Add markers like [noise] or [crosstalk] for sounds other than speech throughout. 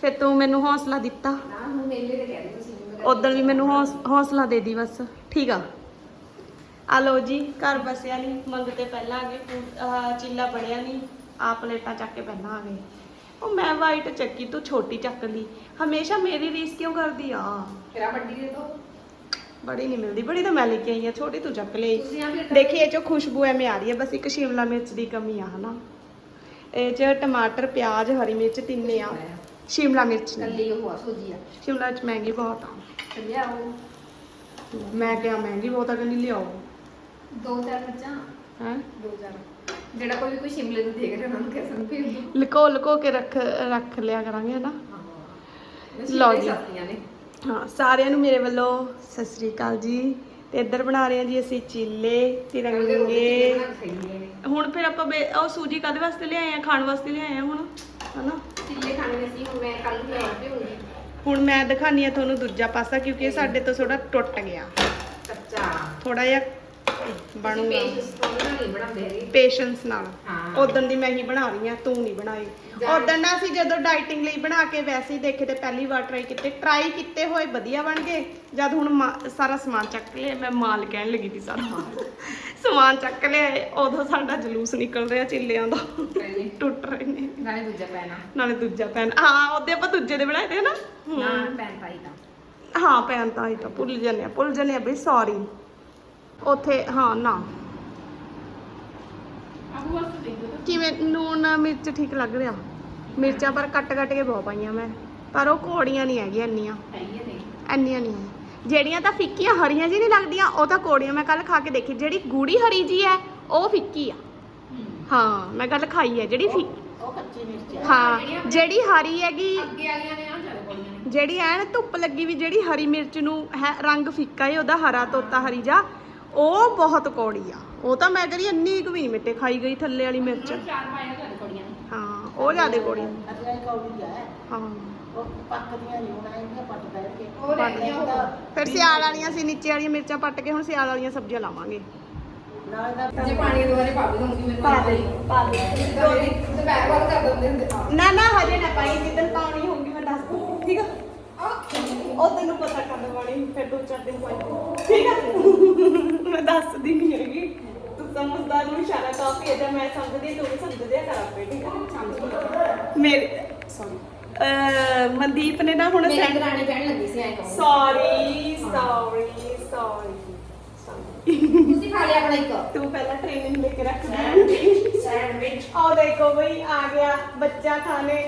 ਫਿਰ ਤੂੰ ਮੈਨੂੰ ਹੌਸਲਾ ਦਿੱਤਾ। ਨਾ ਹੁਣ ਮੇਲੇ ਤੇ ਕਹਿ ਰਹੇ ਤੁਸੀਂ ਉਦੋਂ ਵੀ ਮੈਨੂੰ ਹੌਸ- ਹੌਸਲਾ ਦੇ ਦੀ ਬਸ ਠੀਕ ਆ? ਆ ਲੋ ਜੀ ਘਰ ਬਸਿਆ ਨਹੀਂ ਮੰਗਤੇ ਪਹਿਲਾਂ ਆ ਗਏ ਫੂਡ- ਆਹ ਚੀਲਾ ਬਣਿਆ ਨਹੀਂ ਆ ਪਲੇਟਾਂ ਚੱਕ ਕੇ ਪਹਿਲਾਂ ਆ ਗਏ। ਉਹ ਮੈਂ ਵਾਈਟ ਚੱਕੀ ਤੂੰ ਛੋਟੀ ਚੱਕ ਲਈ। ਹਮੇਸ਼ਾ ਮੇਰੀ ਰੀਸ ਕਿਉਂ ਕਰਦੀ ਆ? ਫਿਰ ਆ ਵੱਡੀ ਦੇ ਦੋ ਬੜੀ ਨਹੀਂ ਮਿਲਦੀ ਬੜੀ ਤਾਂ ਮੈਂ ਲੈ ਕੇ ਆਈ ਆ ਛੋਟੀ ਤੂੰ ਚੱਕ ਲਈ। ਤੁਸੀਂ ਆ ਫਿਰ ਦੇਖੀ ਇਹ ਚੋਂ ਖੁਸ਼ਬੂ ਐਵੇਂ ਆ ਰਹੀ ਹੈ ਬਸ ਇੱਕ ਸ਼ਿਮਲਾ ਮਿਰਚ ਦੀ ਕਮੀ ਆ ਹਨਾ। ਇਹ ਚ ਟਮਾਟਰ ਪਿਆਜ਼ ਹਰੀ ਮਿਰਚ ਤਿੰਨੇ ਆ। ਸ਼ਿਮਲਾ ਮਿਰਚ ਨਹੀਂ ਕੱਲੀ ਉਹ ਆ ਸੂਜੀ ਆ ਸ਼ਿਮਲਾ ਮਿਰਚ ਮਹਿੰਗੀ ਬਹੁਤ ਆ। ਚੱਲਿਆ ਉਹ ਮੈਂ ਕਿਹਾ ਮਹਿੰਗੀ ਬਹੁਤ ਆ ਕਹਿੰਦੀ ਲਿਆਓ। ਦੋ ਚਾਰ ਮਿਰਚਾਂ। ਹੈ? ਦੋ ਚਾਰ। ਜਿਹੜਾ ਕੋਈ ਵੀ ਕੋਈ ਸ਼ਿਮਲੇ ਨੂੰ ਦੇਖ ਰਿਹਾ ਉਹਨਾਂ ਕਹਿ ਸਕਦੇ ਲੁਕੋ ਲੁਕੋ ਕੇ ਰੱਖ ਰੱਖ ਲਿਆ ਕਰਾਂਗੇ ਹਨਾ ਲਓ ਜੀ। ਹਾਂ ਸਾਰਿਆਂ ਨੂੰ ਮੇਰੇ ਵੱਲੋਂ ਸਤਿ ਸ੍ਰੀ ਅਕਾਲ ਜੀ। ਤੇ ਇੱਧਰ ਬਣਾ ਰਹੇ ਹਾਂ ਜੀ ਅਸੀਂ ਚੀਲੇ ਤਿਰੰਗੇ। ਹੁਣ ਫਿਰ ਆਪਾਂ ਉਹ ਸੂਜੀ ਕਾਦੇ ਵਾਸਤੇ ਲਿਆਏ ਆ ਖਾਣ ਵਾਸਤੇ ਲਿਆਏ ਆ ਹੁਣ? ਹਨਾ ਚਿੱਲੇ ਖਾਣੇ ਸੀ ਹੁਣ ਮੈਂ ਕੱਲ ਨੂੰ ਲੈ ਕੇ ਹੋਣੀ ਹੁਣ ਮੈਂ ਦਿਖਾਨੀ ਆ ਤੁਹਾਨੂੰ ਦੂਜਾ ਪਾਸਾ ਕਿਉਂਕਿ ਇਹ ਸਾਡੇ ਤੋਂ ਥੋੜਾ ਟੁੱਟ ਗਿਆ। ਕੱਚਾ ਥੋੜਾ ਜਿਹਾ ਬਣੂਗਾ। ਪੇਸ਼ੈਂਸ ਨਾਲ। ਉਦੋਂ ਦੀ ਮੈਂ ਹੀ ਬਣਾ ਰਹੀ ਆ ਤੂੰ ਨਹੀਂ ਬਣਾਈ। ਉਦੋਂ ਨਾ ਅਸੀਂ ਜਦੋਂ ਡਾਈਟਿੰਗ ਲਈ ਬਣਾ ਕੇ ਵੈਸੇ ਹੀ ਦੇਖੇ ਤੇ ਪਹਿਲੀ ਵਾਰ ਟਰਾਈ ਕੀਤੇ। ਟਰਾਈ ਕੀਤੇ ਹੋਏ ਵਧੀਆ ਬਣ ਗਏ। ਜਦ ਹੁਣ ਮਾ- ਸਾਰਾ ਸਮਾਨ ਚੱਕ ਲਿਆ ਮੈਂ ਮਾਲ ਕਹਿਣ ਲੱਗੀ ਸੀ ਸਾਰਾ ਸਮਾਨ [laughs] ਚੱਕ ਲਿਆ ਉਦੋਂ ਸਾਡਾ ਜਲੂਸ ਨਿਕਲ ਰਿਹਾ ਚਿੱਲਿਆਂ ਦਾ। ਟੁੱਟ ਰਹੇ ਨੇ। ਨਾਲੇ ਦੂਜਾ ਪੈਣਾ ਨਾਲੇ ਦੂਜਾ ਪੈਨ। ਹਾਂ ਉਹਦੇ ਆਪਾਂ ਦੂਜੇ ਦੇ ਬਣਾਏ ਤੇ ਨਾ ਹਮ। ਨਾ ਪੈਨ ਪਾਈ ਤਾਂ। ਹਾਂ ਪੈਨ ਤਾਂ ਹੀ ਤਾਂ। ਭੁੱਲ ਜਾਂਦੇ ਆ ਭੁੱਲ ਜਾਂਦੇ ਆ ਬਈ ਸੌਰੀ ਉਥੇ ਹਾਂ ਨਾ। ਕਿਵੇਂ ਨੂਨ ਮਿਰਚ ਠੀਕ ਲੱਗ ਰਿਹਾ? ਮਿਰਚਾਂ ਪਰ ਕੱਟ ਕੱਟ ਕੇ ਬਹੁਤ ਪਾਈਆਂ ਮੈਂ। ਪਰ ਉਹ ਕੋੜੀਆਂ ਨਹੀਂ ਹੈਗੀਆਂ ਇੰਨੀਆਂ। ਇੰਨੀਆਂ ਨਹੀਂ ਜਿਹੜੀਆਂ ਤਾਂ ਫਿੱਕੀਆਂ ਹਰੀਆਂ ਜੀ ਨਹੀਂ ਲੱਗਦੀਆਂ ਉਹ ਤਾਂ ਕੋੜੀਆਂ। ਮੈਂ ਕੱਲ ਖਾ ਕੇ ਦੇਖੀ ਜਿਹੜੀ ਗੂੜੀ ਹਰੀ ਜੀ ਹੈ ਉਹ ਫਿੱਕੀ ਆ। ਹਾਂ। ਮੈਂ ਗੱਲ ਖਾਈ ਹੈ ਜਿਹੜੀ ਫਿ ਉਹ ਕੱਚੀ ਮਿਰਚ ਹਾਂ ਜਿਹੜੀ ਹਰੀ ਹੈਗੀ। ਅੱਗੇ ਵਾਲੀਆਂ ਨੇ ਜਿਹੜੀ ਐਨ ਧੁੱਪ ਲੱਗੀ ਵੀ ਜਿਹੜੀ ਹਰੀ ਮਿਰਚ ਨੂੰ ਰੰਗ ਫਿੱਕਾ ਹੈ ਉਹਦਾ ਹਰਾ ਤੋਤਾ ਹਰੀ ਜਾ ਉਹ ਬਹੁਤ ਕੌੜੀ ਆ। ਉਹ ਤਾਂ ਮੈਂ ਕਰੀ ਇੰਨੀ ਕੁ ਵੀ ਨਹੀਂ ਮਿੱਟੇ ਖਾਈ ਗਈ ਥੱਲੇ ਵਾਲੀ ਮਿਰਚ। ਚਾਰ ਪਾਇਆ ਕੋਲੀਆਂ ਨੇ। ਹਾਂ ਉਹ ਜ਼ਿਆਦਾ ਕੌੜੀ ਅਜਿਹਾ ਕੌੜੀ ਹੈ ਹਾਂ। ਉਹ ਪੱਕਦੀਆਂ ਨਹੀਂ ਹੋਣਾ ਇਹਦੀਆਂ ਪੱਟ ਬੈਠ ਕੇ। ਉਹ ਰਹਿ ਗਈਆਂ ਉਹ ਫਿਰ ਸਿਆਲ ਵਾਲੀਆਂ ਸੀ ਨੀਚੇ ਵਾਲੀਆਂ ਮਿਰਚਾਂ ਪੱਟ ਕੇ ਹੁਣ ਸਿਆਲ ਵਾਲੀਆਂ ਸਬਜ਼ੀਆਂ ਲਾਵਾਂਗੇ। ਨਾਲੇ ਦਾ ਜੇ ਪਾਣੀ ਦੇ ਦੁਆਰੇ ਪਾ ਵੀ ਦਊਂਗੀ ਮੈਨੂੰ ਪਾ ਦੇ, ਪਾ ਦੇ। ਦੁਪਹਿਰ ਬਾਅਦ ਕਰ ਦਿੰਦੇ ਹੁੰਦੇ। ਆ ਨਾ ਨਾ ਹਜੇ ਨਾ ਪਾਈ ਜਿੱਦਣ ਪਾਉਣੀ ਹੋਊਗੀ ਮੈਂ ਦੱਸ ਦੂੰ ਠੀਕ ਆ? ਉਹ ਤੈਨੂੰ ਪਤਾ ਕਦ ਪਾਣੀ ਫਿਰ ਦੋ ਚਾਰ ਦਿਨ ਪਾਈ। ਠੀਕ ਆ? ਦੱਸਦੀ ਨਹੀਂ ਹੈਗੀ। ਤੂੰ ਸਮਝਦਾਰ ਨੂੰ ਇਸ਼ਾਰਾ ਕਾਫੀ ਹੈ ਜੇ ਮੈਂ ਸਮਝਦੀ ਤੂੰ ਵੀ ਸਮਝਦੇ ਕਰ ਆਪੇ ਠੀਕ ਆ? ਮੇਰੇ ਸੌਰੀ ਮਨਦੀਪ ਨੇ ਨਾ ਹੁਣ ਮੇਰੇ ਦਰਾਣੀ ਕਹਿਣ ਲੱਗੀ ਸੀ ਐਂ ਕਹੋ। ਸੌਰੀ ਸੌਰੀ ਸੌਰੀ ਤੁਸੀਂ ਖਾ ਲਿਆ ਆਪਣਾ ਇੱਕ। ਤੂੰ ਪਹਿਲਾਂ ਟ੍ਰੇਨਿੰਗ ਲੈ ਕੇ ਰੱਖ ਦੇ। ਸੈਂਡਵਿਚ ਆਹ ਦੇਖੋ ਬਈ ਆ ਗਿਆ ਬੱਚਾ ਖਾਣੇ।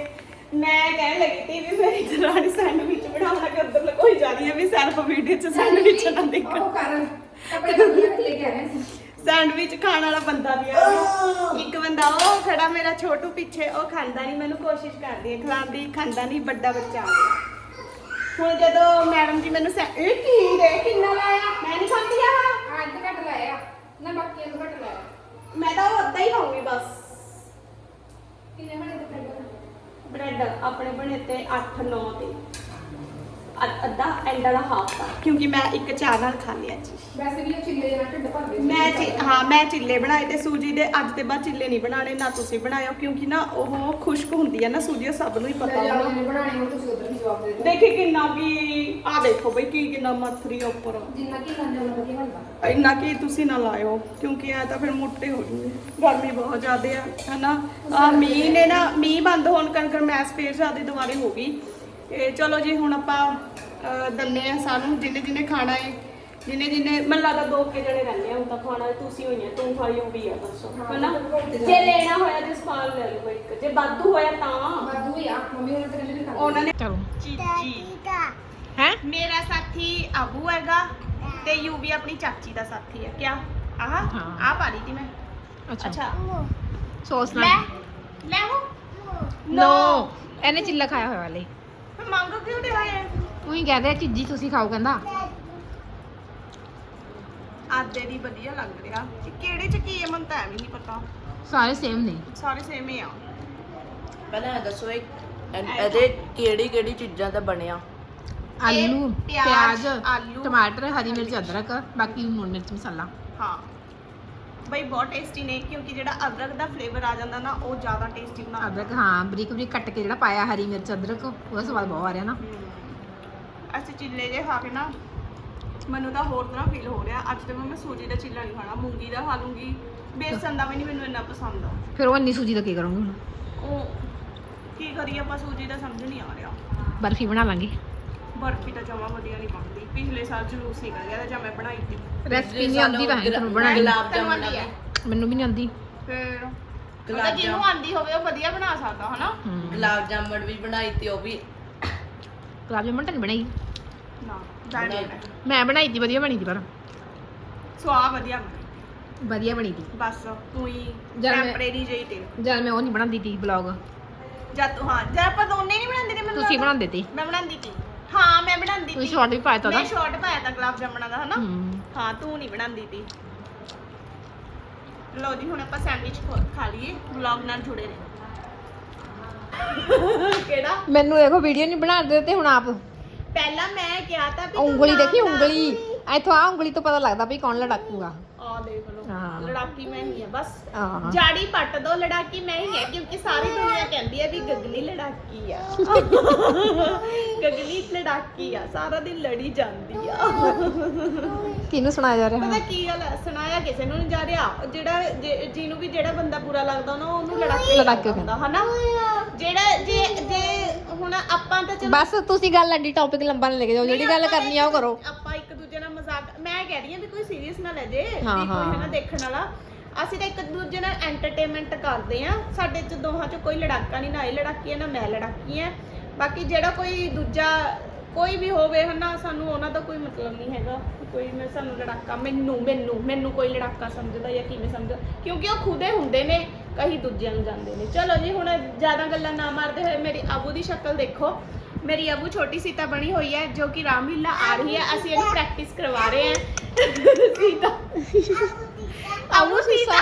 ਮੈਂ ਕਹਿਣ ਲੱਗੀ ਤੀ ਵੀ ਮੇਰੀ ਦਰਾਣੀ ਸੈਂਡਵਿਚ ਬਣਾਉਣਾ ਕਿ ਉਧਰ ਲਕੋਈ ਜਾ ਰਹੀ ਹੈ ਵੀ ਸੈਲਫ ਵੀਡੀਓ ਚ ਸੈਂਡਵਿਚ ਨਾ ਦੇਖੋ। ਉਹ ਕਰਨ। ਕੱਪੜੇ ਬੰਦੇ ਲੈ ਕੇ ਆ ਰਹੇ ਸੀ। ਸੈਂਡਵਿਚ ਖਾਣ ਵਾਲਾ ਬੰਦਾ ਵੀ ਆ। ਇੱਕ ਬੰਦਾ ਉਹ ਖੜਾ ਮੇਰਾ ਛੋਟੂ ਪਿੱਛੇ ਉਹ ਖਾਂਦਾ ਨਹੀਂ ਮੈਨੂੰ ਕੋਸ਼ਿਸ਼ ਕਰਦੀ ਹੈ ਖਿਲਾਉਣ ਦੀ ਖਾਂਦਾ ਨਹੀਂ ਵੱਡਾ ਬੱਚਾ। ਆ ਗਿਆ ਹੁਣ ਜਦੋਂ ਮੈਡਮ ਜੀ ਮੈਨੂੰ ਸੈ- ਇਹ ਕੀ ਰੇ ਕਿੰਨਾ ਲਾਇਆ? ਮੈਂ ਨਹੀਂ ਖਾਂਦੀ ਆ। ਇੱਥੇ ਘੱਟ ਲਾਇਆ ਨਾ ਬਾਕੀਆਂ ਨੂੰ ਘੱਟ ਲਾਇਆ। ਮੈਂ ਤਾਂ ਉਹ ਅੱਧਾ ਹੀ ਖਾਊਂਗੀ ਬਸ। ਕਿੰਨੇ ਬਣੇ ਤੇ ਬ੍ਰੈਡ ਆਪਣੇ ਬਣੇ ਤੇ 8 9 ਤੇ। ਅੱਧ- ਅੱਧਾ ਐਂਡ ਵਾਲਾ ਹਾਫ ਦਾ। ਕਿਉਂਕਿ ਮੈਂ ਇੱਕ ਚਾਹ ਨਾਲ ਖਾ ਲਿਆ ਜੀ। ਵੈਸੇ ਵੀ ਚਿੱਲੇ ਦੇ ਨਾਲ ਢਿੱਡ ਭਰ ਗਏ। ਮੈਂ ਚਿ- ਹਾਂ ਮੈਂ ਚਿੱਲੇ ਬਣਾਏ ਤੇ ਸੂਜੀ ਦੇ ਅੱਜ ਤੇ ਬਾਅਦ ਚਿੱਲੇ ਨਹੀਂ ਬਣਾਣੇ ਨਾ ਤੁਸੀਂ ਬਣਾਇਓ ਕਿਉਂਕਿ ਨਾ ਉਹ ਖੁਸ਼ਕ ਹੁੰਦੀ ਹੈ ਨਾ ਸੂਜੀ ਉਹ ਸਭ ਨੂੰ ਹੀ ਪਤਾ ਮੈਂ ਹੋਣਾ ਨੇ ਬਣਾਣੇ ਹੋ ਤੁਸੀਂ ਉਧਰ ਹੀ ਜਵਾਬ ਦੇ ਦਿਓ। ਦੇਖੀ ਕਿੰਨਾ ਵੀ ਆ ਦੇਖੋ ਬਈ ਕੀ ਕਿੰਨਾ ਮੱਥਰੀ ਆ ਉੱਪਰ। ਜਿੰਨਾ ਕੀ ਖਾਂਦੇ ਹੋ ਵਧੀਆ ਬਣਦਾ ਇੰਨਾ ਕੀ ਤੁਸੀਂ ਨਾ ਲਾਇਓ ਕਿਉਂਕਿ ਐ ਤਾਂ ਫਿਰ ਮੋਟੇ ਹੋ ਜੂਗੇ ਗਰਮੀ ਬਹੁਤ ਜ਼ਿਆਦੇ ਆ ਹਨਾ? ਆ ਮੀਂਹ ਨੇ ਨਾ ਮੀਂਹ ਬੰਦ ਹੋਣ ਕਰਕੇ ਮੈਸ ਫੇਰ ਜ਼ਿਆਦੇ ਦੁਬਾਰੇ ਹੋ ਗਈ। ਤੇ ਚਲੋ ਜੀ ਹੁਣ ਆਪਾਂ ਦੰਨੇ ਆ ਸਾਨੂੰ ਜਿੰਨੇ ਜਿੰਨੇ ਖਾਣਾ ਹੈ ਜਿੰਨੇ ਜਿੰਨੇ ਮੈਨੂੰ ਲੱਗਦਾ ਦੋ ਕੇ ਜਣੇ ਰਹਿੰਦੇ ਆ ਹੁਣ ਤਾਂ ਖਾਣਾ ਤੁਸੀਂ ਹੋਈਆਂ ਤੂੰ ਖਾਈ ਵੀ ਆ ਬਸ ਹਨਾ? ਜੇ ਲੈਣਾ ਹੋਇਆ ਤੇ ਸਮਾਨ ਲੈ ਲਓ ਇੱਕ ਜੇ ਵਾਧੂ ਹੋਇਆ ਤਾਂ। ਬਾਦੂ ਹੀ ਆ ਮੰਮੀ ਉਹਨਾਂ ਤੇ ਕਹਿੰਦੇ ਵੀ ਉਹਨਾਂ ਨੇ ਚਲੋ। ਚੀਜੀ ਹੈ? ਮੇਰਾ ਸਾਥੀ ਅਬੂ ਹੈਗਾ ਤੇ ਯੂਵੀ ਆਪਣੀ ਚਾਚੀ ਦਾ ਸਾਥੀ ਹੈ ਕਿਆ? ਆਹ। ਆ ਪਾ ਰਹੀ ਤੀ ਮੈਂ। ਅੱਛਾ। ਸੌਸ ਲੈ ਨਾਲ ਲੈ ਹੋ ਨੋ ਇਹਨੇ ਚਿੱਲਾ ਖਾਇਆ ਹੋਇਆ ਵਾਲੇ। ਫਿਰ ਮੰਗ ਕਿਉਂ ਰਿਹਾ ਹੈ ਉਹੀ ਕਹਦੇ ਚੀਜੀ ਤੁਸੀਂ ਖਾਓ ਕਹਿੰਦਾ। ਆਦੇ ਦੀ ਵਧੀਆ ਲੱਗ ਰਿਹਾ। ਕਿ ਕਿਹੜੇ ਚ ਕੀ ਹੈ ਮੈਨੂੰ ਤਾਂ ਐਵੇਂ ਨਹੀਂ ਪਤਾ। ਸਾਰੇ ਸੇਮ ਨੇ। ਸਾਰੇ ਸੇਮ ਹੀ ਆ। ਪਹਿਲਾਂ ਇਹ ਦੱਸੋ ਇਹ ਇਹਦੇ ਕਿਹੜੀ ਕਿਹੜੀ ਚੀਜ਼ਾਂ ਦਾ ਬਣਿਆ? ਆਲੂ ਪਿਆਜ਼, ਪਿਆਜ਼ ਆਲੂ। ਟਮਾਟਰ ਹਰੀ ਮਿਰਚ ਅਦਰਕ ਬਾਕੀ ਲੂਣ ਮਿਰਚ ਮਸਾਲਾ। ਹਾਂ। ਬਈ ਬਹੁਤ ਟੇਸਟੀ ਨੇ ਕਿਉਂਕਿ ਜਿਹੜਾ ਅਦਰਕ ਦਾ ਫਲੇਵਰ ਆ ਜਾਂਦਾ ਨਾ ਉਹ ਜ਼ਿਆਦਾ ਟੇਸਟੀ ਬਣਾ ਅਦਰਕ ਹਾਂ ਬਰੀਕ ਬਰੀਕ ਕੱਟ ਕੇ ਜਿਹੜਾ ਪਾਇਆ ਹਰੀ ਮਿਰਚ ਅਦਰਕ ਉਹਦਾ ਸਵਾਦ ਬਹੁਤ ਆ ਰਿਹਾ ਨਾ। ਅਸੀਂ ਚਿੱਲੇ ਜੇ ਖਾ ਕੇ ਨਾ ਮੈਨੂੰ ਤਾਂ ਹੋਰ ਤਰ੍ਹਾਂ ਫੀਲ ਹੋ ਰਿਹਾ। ਅੱਜ ਤੇ ਮੈਂ ਸੂਜੀ ਦਾ ਚਿੱਲਾ ਨਹੀਂ ਖਾਣਾ ਮੂੰਗੀ ਦਾ ਖਾ ਲੂੰਗੀ। ਬੇਸਨ ਦਾ ਵੀ ਨਹੀਂ ਮੈਨੂੰ ਇੰਨਾ ਪਸੰਦ ਆ। ਫਿਰ ਉਹ ਇੰਨੀ ਸੂਜੀ ਦਾ ਕੀ ਕਰੋਗੇ ਹੁਣ? ਉਹ ਕੀ ਕਰੀਏ ਆਪਾਂ ਸੂਜੀ ਦਾ ਸਮਝ ਨਹੀਂ ਆ ਰਿਹਾ। ਬਰਫੀ ਬਣਾ ਲਾਂਗੇ। ਬਰਫੀ ਤਾਂ ਜਮਾ ਵਧੀਆ ਨਹੀਂ ਬਣਦੀ। ਪਿਛਲੇ ਸਾਲ ਜਲੂਸ ਨਿਕਲ ਗਿਆ ਤਾਂ ਜਾਂ ਮੈਂ ਬਣਾਈ ਸੀ। ਰੈਸਪੀ ਨਹੀਂ ਆਉਂਦੀ ਤਾਂ ਹੈ ਤੁਹਾਨੂੰ ਗੁਲਾਬ ਆਉਂਦੀ ਹੈ? ਮੈਨੂੰ ਵੀ ਨਹੀਂ ਆਉਂਦੀ। ਫਿਰ? ਗੁਲਾਬ ਜਿਹਨੂੰ ਆਂਦੀ ਹੋਵੇ ਉਹ ਵਧੀਆ ਬਣਾ ਸਕਦਾ ਹਨਾ? ਗੁਲਾਬ ਜਾਮੁਨ ਵੀ ਬਣਾਈ ਤੇ ਉਹ ਵੀ ਗੁਲਾਬ ਜਾਮੁਨ ਤਾਂ ਨਹੀਂ ਬਣਾਈ। ਨਾ। ਮੈਂ ਬਣਾਈ ਤੀ ਵਧੀਆ ਬਣੀ ਤੀ ਪਰ। ਸਵਾਦ ਵਧੀਆ ਬਣੀ। ਵਧੀਆ ਬਣੀ ਤੀ ਬਸ ਤੂੰ ਹੀ ਟੈਂਪਰੇਰੀ ਜਿਹੀ ਤੇ। ਜਦ ਮੈਂ ਉਹ ਨਹੀਂ ਬਣਾਉਂਦੀ ਤੀ ਬਲੌਗ ਜਦ ਤੂੰ ਹਾਂ ਜਦ ਆਪਾਂ ਦੋਨੇ ਨਹੀਂ ਬਣਾਉਂਦੇ ਤੇ ਮੈਨੂੰ ਤੁਸੀਂ ਬਣਾਉਂਦੇ ਤੀ ਮੈਂ ਬਣਾਉਂਦੀ ਸੀ। ਹਾਂ ਮੈਂ ਬਣਾਉਂਦੀ ਸੀ। ਸ਼ਾਰਟ ਵੀ ਪਾਇਆ ਤਾ ਮੈਂ ਉਹਦਾ ਸ਼ਾਰਟ ਪਾਇਆ ਤਾਂ ਗੁਲਾਬ ਜਾਮਣਾ ਦਾ ਹਨਾ? ਹੂੰ। ਹਾਂ ਤੂੰ ਨਹੀਂ ਬਣਾਉਂਦੀ ਤੀ ਲਓ ਜੀ ਹੁਣ ਆਪਾਂ ਸੈਂਡਵਿਚ ਖਾ ਲਈਏ। ਵਲੌਗ ਨਾਲ ਜੁੜੇ ਰਹੋ। [laughs] ਕਿਹੜਾ? ਮੈਨੂੰ ਦੇਖੋ ਵੀਡੀਓ ਨਹੀਂ ਬਣਾ ਦੇ ਤੇ ਹੁਣ ਆਪ। ਪਹਿਲਾਂ ਮੈਂ ਕਿਹਾ ਤਾਂ ਵੀ ਤੂੰ ਉਂਗਲੀ ਦੇਖੀ। ਉਂਗਲੀ। ਇੱਥੋਂ ਆ ਉਂਗਲੀ ਤੋਂ ਪਤਾ ਲੱਗਦਾ ਵੀ ਕੌਣ ਲੜਾਕੂਗਾ। ਆ ਦੇਖ ਲਓ ਹਾਂ। ਲੜਾਕੀ ਮੈਂ ਹੀ ਆ ਬਸ। ਹਾਂ। ਜਾੜੀ ਪੱਟ ਦੋ ਲੜਾਕੀ ਮੈਂ ਹੀ ਹੈ ਕਿਉਂਕਿ ਸਾਰੀ ਦੁਨੀਆ ਕਹਿੰਦੀ ਹੈ ਵੀ ਗਗਲੀ ਲੜਾਕੀ ਆ। [laughs] ਗਗਲੀ ਲੜਾਕੀ ਆ ਸਾਰਾ ਦਿਨ ਲੜੀ ਜਾਂਦੀ ਆ। ਕਿਹਨੂੰ ਸੁਣਾਇਆ ਜਾ ਰਿਹਾ? ਪਤਾ ਕੀ ਗੱਲ ਹੈ ਸੁਣਾਇਆ ਕਿਸੇ ਨੂੰ ਨਹੀਂ ਜਾ ਰਿਹਾ। ਜਿਹੜਾ ਜੇ- ਜਿਹਨੂੰ ਵੀ ਜਿਹੜਾ ਬੰਦਾ ਬੁਰਾ ਲੱਗਦਾ ਨਾ ਉਹਨੂੰ ਲੜਾਕੀ ਲੜਾਕੀ ਹੁੰਦਾ ਹਨਾ? ਜਿਹੜਾ ਜੇ ਜੇ ਹੁਣ ਆਪਾਂ ਤਾਂ ਚਲੋ ਬਸ ਤੁਸੀਂ ਗੱਲ ਅੱਡੀ ਟੌਪਿਕ ਲੰਬਾ ਨਾ ਲੈ ਕੇ ਜਾਓ ਜਿਹੜੀ ਗੱਲ ਕਰਨੀ ਆ ਉਹ ਕਰੋ। ਆਪਾਂ ਮਜ਼ਾਕ ਮੈਂ ਕਹਿ ਰਹੀ ਹਾਂ ਵੀ ਕੋਈ ਸੀਰੀਅਸ ਨਾ ਲੈ ਜੇ ਵੀ ਹਾਂ, ਕੋਈ ਹਾਂ। ਹੈ। ਨਾ ਦੇਖਣ ਵਾਲਾ। ਅਸੀਂ ਤਾਂ ਇੱਕ ਦੂਜੇ ਨਾਲ ਐਂਟਰਟੇਨਮੈਂਟ ਕਰਦੇ ਆ ਸਾਡੇ ਚ ਦੋਹਾਂ ਚ ਕੋਈ ਲੜਾਕਾ ਨਹੀਂ ਨਾ ਇਹ ਲੜਾਕੀ ਹੈ ਨਾ ਮੈਂ ਲੜਾਕੀ ਆ ਬਾਕੀ ਜਿਹੜਾ ਕੋਈ ਦੂਜਾ ਕੋਈ ਵੀ ਹੋਵੇ ਹਨਾ ਸਾਨੂੰ ਉਹਨਾਂ ਦਾ ਕੋਈ ਮਤਲਬ ਨਹੀਂ ਹੈਗਾ ਕਿ ਕੋਈ ਮੈਂ ਸਾਨੂੰ ਲੜਾਕਾ ਮੈਨੂੰ ਮੈਨੂੰ ਮੈਨੂੰ ਕੋਈ ਲੜਾਕਾ ਸਮਝਦਾ ਜਾਂ ਕਿਵੇਂ ਸਮਝਦਾ। ਕਿਉਂਕਿ ਉਹ ਖੁਦੇ ਹੁੰਦੇ ਨੇ ਕਈ ਦੂਜਿਆਂ ਨੂੰ ਜਾਂਦੇ ਨੇ। ਚਲੋ ਜੀ ਹੁਣ ਜ਼ਿਆਦਾ ਗੱਲਾਂ ਨਾ ਮਾਰਦੇ ਹੋਏ ਮੇਰੀ ਅਬੂ ਦੀ ਸ਼ਕਲ ਦੇਖੋ। ਮੇਰੀ ਅਬੂ ਛੋਟੀ ਸੀਤਾ ਬਣੀ ਹੋਈ ਹੈ ਜੋ ਕਿ ਰਾਮਲੀਲਾ ਆ ਰਹੀ ਹੈ। ਅਸੀਂ ਇਹਨੂੰ ਪ੍ਰੈਕਟਿਸ ਕਰਵਾ ਰਹੇ ਹਾਂ। ਸੀਤਾ। ਅਬੂ ਸੀਤਾ।